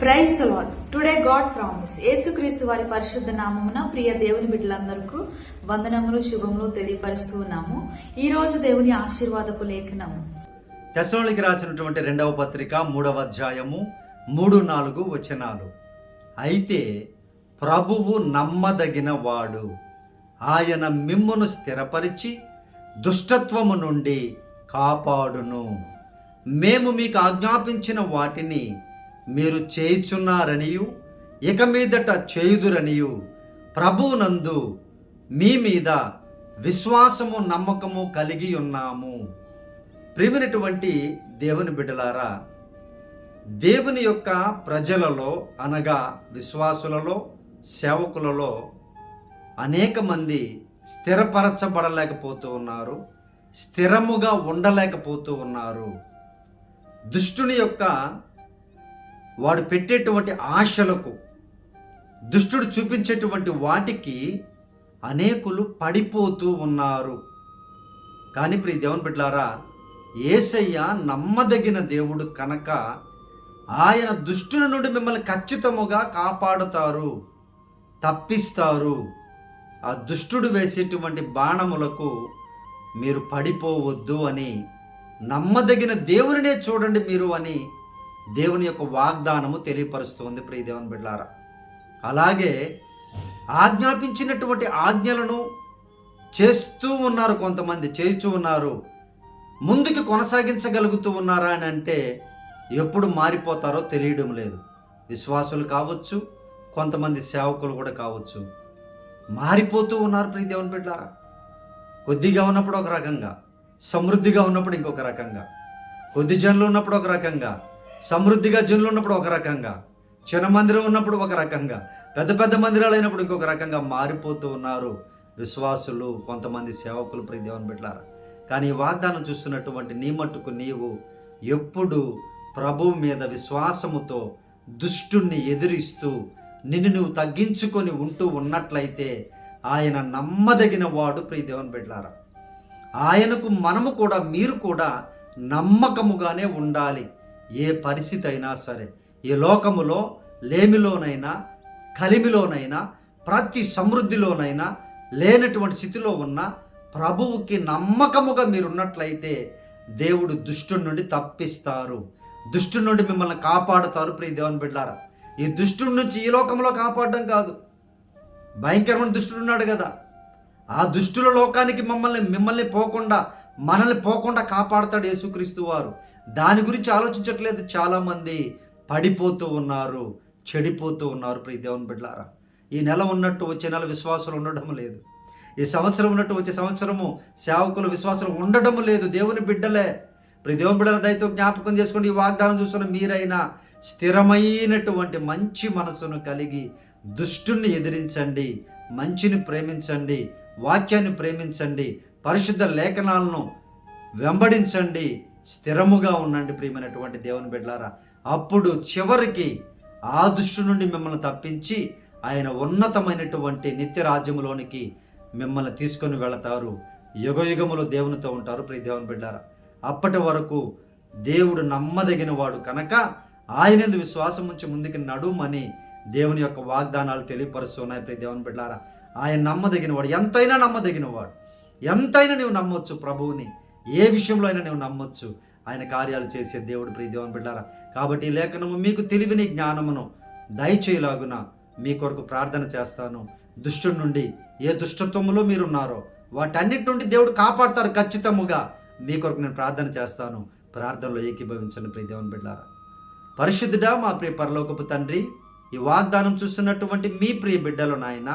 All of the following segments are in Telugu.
Praise the Lord today God promise యేసుక్రీస్తు వారి పరిశుద్ధ నామమున ప్రియ దేవుని బిడ్డలందరికీ వందనములు శుభములు తెలియపరుస్తూ ఉన్నాము. ఈ రోజు దేవుని ఆశీర్వాదపు లేఖనము. తెసలోనికి రాసినటువంటి రెండవ పత్రిక మూడవ అధ్యాయము మూడు నాలుగు వచనాలు. అయితే ప్రభువు నమ్మదగిన వాడు ఆయన మిమ్మును స్థిరపరిచి దుష్టత్వము నుండి కాపాడును. మేము మీకు ఆజ్ఞాపించిన వాటిని మీరు చేయుచున్నారనియు ఇక మీదట చేయుదురనియు. ప్రభువునందు మీ మీద విశ్వాసము నమ్మకము కలిగి ఉన్నాము. ప్రేమినటువంటి దేవుని బిడ్డలారా దేవుని యొక్క ప్రజలలో అనగా విశ్వాసులలో సేవకులలో అనేక మంది స్థిరపరచబడలేకపోతూ ఉన్నారు స్థిరముగా ఉండలేకపోతూ ఉన్నారు. దుష్టుని యొక్క వాడు పెట్టేటువంటి ఆశలకు దుష్టుడు చూపించేటువంటి వాటికి అనేకులు పడిపోతూ ఉన్నారు. కానీ ప్రియ దేవుని బిడ్లారా ఏసయ్య నమ్మదగిన దేవుడు కనుక ఆయన దుష్టుల నుండి మిమ్మల్ని ఖచ్చితముగా కాపాడుతారు తప్పిస్తారు. ఆ దుష్టుడు వేసేటువంటి బాణములకు మీరు పడిపోవద్దు అని నమ్మదగిన దేవునినే చూడండి మీరు అని దేవుని యొక్క వాగ్దానము తెలియపరుస్తుంది ప్రియ దేవుని బిడ్డారా అలాగే ఆజ్ఞాపించినటువంటి ఆజ్ఞలను చేస్తూ ఉన్నారు కొంతమంది చేస్తూ ఉన్నారు. ముందుకు కొనసాగించగలుగుతూ ఉన్నారా అని అంటే ఎప్పుడు మారిపోతారో తెలియడం లేదు. విశ్వాసులు కావచ్చు కొంతమంది సేవకులు కూడా కావచ్చు. మారిపోతూ ఉన్నారు ప్రియ దేవుని బిడ్డారా కొద్దిగా ఉన్నప్పుడు ఒక రకంగా సమృద్ధిగా ఉన్నప్పుడు ఇంకొక రకంగా కొద్ది జనులు ఉన్నప్పుడు ఒక రకంగా సమృద్ధిగా జనులు ఉన్నప్పుడు ఒక రకంగా చిన్న మందిరం ఉన్నప్పుడు ఒక రకంగా పెద్ద పెద్ద మందిరాలు అయినప్పుడు ఇంకొక రకంగా మారిపోతూ ఉన్నారు విశ్వాసులు కొంతమంది సేవకులు ప్రియ దేవుని బిడ్డారా కానీ వాగ్దానం చూస్తున్నటువంటి నీ మట్టుకు నీవు ఎప్పుడు ప్రభు మీద విశ్వాసముతో దుష్టుణ్ణి ఎదిరిస్తూ నిన్ను నువ్వు తగ్గించుకొని ఉంటూ ఉన్నట్లయితే ఆయన నమ్మదగిన వాడు ప్రియదేవన్ దేవుని ఆయనకు మనము కూడా మీరు కూడా నమ్మకముగానే ఉండాలి. ఏ పరిస్థితి అయినా సరే ఈ లోకములో లేమిలోనైనా కలిమిలోనైనా ప్రతి సమృద్ధిలోనైనా లేనటువంటి స్థితిలో ఉన్న ప్రభువుకి నమ్మకముగా మీరున్నట్లయితే దేవుడు దుష్టు నుండి తప్పిస్తారు. దుష్టు నుండి మిమ్మల్ని కాపాడుతారు ప్రియ దేవుని బిడ్డారా. ఈ దుష్టుడి నుంచి ఈ లోకంలో కాపాడడం కాదు. భయంకరమైన దుష్టుడు ఉన్నాడు కదా. ఆ దుష్టుల లోకానికి మమ్మల్ని మిమ్మల్ని పోకుండా మనల్ని పోకుండా కాపాడతాడు యేసుక్రీస్తు వారు. దాని గురించి ఆలోచించట్లేదు. చాలామంది పడిపోతూ ఉన్నారు చెడిపోతూ ఉన్నారు ప్రతి దేవుని బిడ్డారా ఈ నెల ఉన్నట్టు వచ్చే నెల విశ్వాసాలు ఉండడం లేదు. ఈ సంవత్సరం ఉన్నట్టు వచ్చే సంవత్సరము సేవకులు విశ్వాసాలు ఉండడం లేదు. దేవుని బిడ్డలే ప్రతి దేవుని బిడ్డల దయతో జ్ఞాపకం చేసుకోండి ఈ వాగ్దానం చూస్తున్న మీరైనా స్థిరమైనటువంటి మంచి మనసును కలిగి దుష్టుని ఎదిరించండి మంచిని ప్రేమించండి వాక్యాన్ని ప్రేమించండి పరిశుద్ధ లేఖనాలను వెంబడించండి స్థిరముగా ఉండండి ప్రియమైనటువంటి దేవుని బిడ్డలారా. అప్పుడు చివరికి ఆ దుష్టు నుండి మిమ్మల్ని తప్పించి ఆయన ఉన్నతమైనటువంటి నిత్య రాజ్యములోనికి మిమ్మల్ని తీసుకొని వెళతారు. యుగయుగములు దేవునితో ఉంటారు ప్రియ దేవుని బిడ్డారా అప్పటి వరకు దేవుడు నమ్మదగిన వాడు కనుక ఆయనందు విశ్వాసం ఉంచి ముందుకు నడుమని దేవుని యొక్క వాగ్దానాలు తెలియపరుస్తున్నాయి ప్రియ దేవుని బిడ్డారా ఆయన నమ్మదగిన వాడు ఎంతైనా నమ్మదగిన వాడు. ఎంతైనా నువ్వు నమ్మొచ్చు ప్రభువుని. ఏ విషయంలో అయినా నువ్వు నమ్మొచ్చు. ఆయన కార్యాలు చేసే దేవుడు ప్రియ దేవుని బిడ్డారా. కాబట్టి లేఖనము మీకు తెలివిని జ్ఞానమును దయచేయలాగున మీ కొరకు ప్రార్థన చేస్తాను. దుష్టుడి నుండి ఏ దుష్టత్వములో మీరున్నారో వాటన్నిటి నుండి దేవుడు కాపాడతారు ఖచ్చితముగా. మీ కొరకు నేను ప్రార్థన చేస్తాను. ప్రార్థనలో ఏకీభవించండి ప్రియ దేవుని బిడ్డారా. పరిశుద్ధుడా మా ప్రియ పరలోకపు తండ్రి ఈ వాగ్దానం చూస్తున్నటువంటి మీ ప్రియ బిడ్డలు నాయన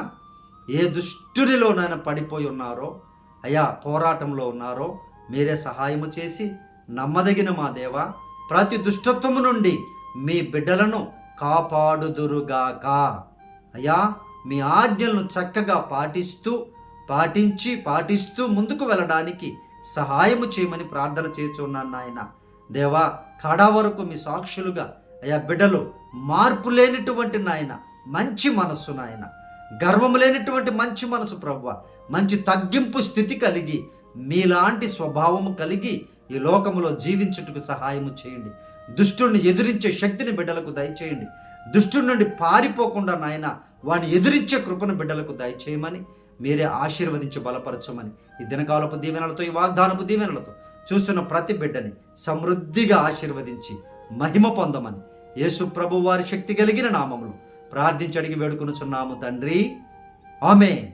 ఏ దుష్టునిలోనైనా పడిపోయి ఉన్నారో అయా పోరాటంలో ఉన్నారో మీరే సహాయము చేసి నమ్మదగిన మా దేవ ప్రతి దుష్టత్వము నుండి మీ బిడ్డలను కాపాడుదురుగాక. అయ్యా మీ ఆజ్ఞలను చక్కగా పాటిస్తూ పాటించి పాటిస్తూ ముందుకు వెళ్ళడానికి సహాయము చేయమని ప్రార్థన చేస్తున్నాను నాయన. దేవా కడ వరకు మీ సాక్షులుగా అయ్యా బిడ్డలు మార్పు లేనటువంటి నాయన మంచి మనస్సు నాయన. గర్వము లేనటువంటి మంచి మనసు ప్రవ్వ మంచి తగ్గింపు స్థితి కలిగి మీలాంటి స్వభావము కలిగి ఈ లోకములో జీవించుటకు సహాయము చేయండి. దుష్టుని ఎదిరించే శక్తిని బిడ్డలకు దయచేయండి. దుష్టుడి నుండి పారిపోకుండా నాయన వాడిని ఎదిరించే కృపను బిడ్డలకు దయచేయమని మీరే ఆశీర్వదించి బలపరచమని ఈ దినకాలపు దీవెనలతో ఈ వాగ్దానపు దీవెనలతో చూస్తున్న ప్రతి బిడ్డని సమృద్ధిగా ఆశీర్వదించి మహిమ పొందమని యేసు ప్రభు వారి శక్తి కలిగిన నామములు ప్రార్థించి అడిగి వేడుకొనుచున్నాము తండ్రి. ఆమె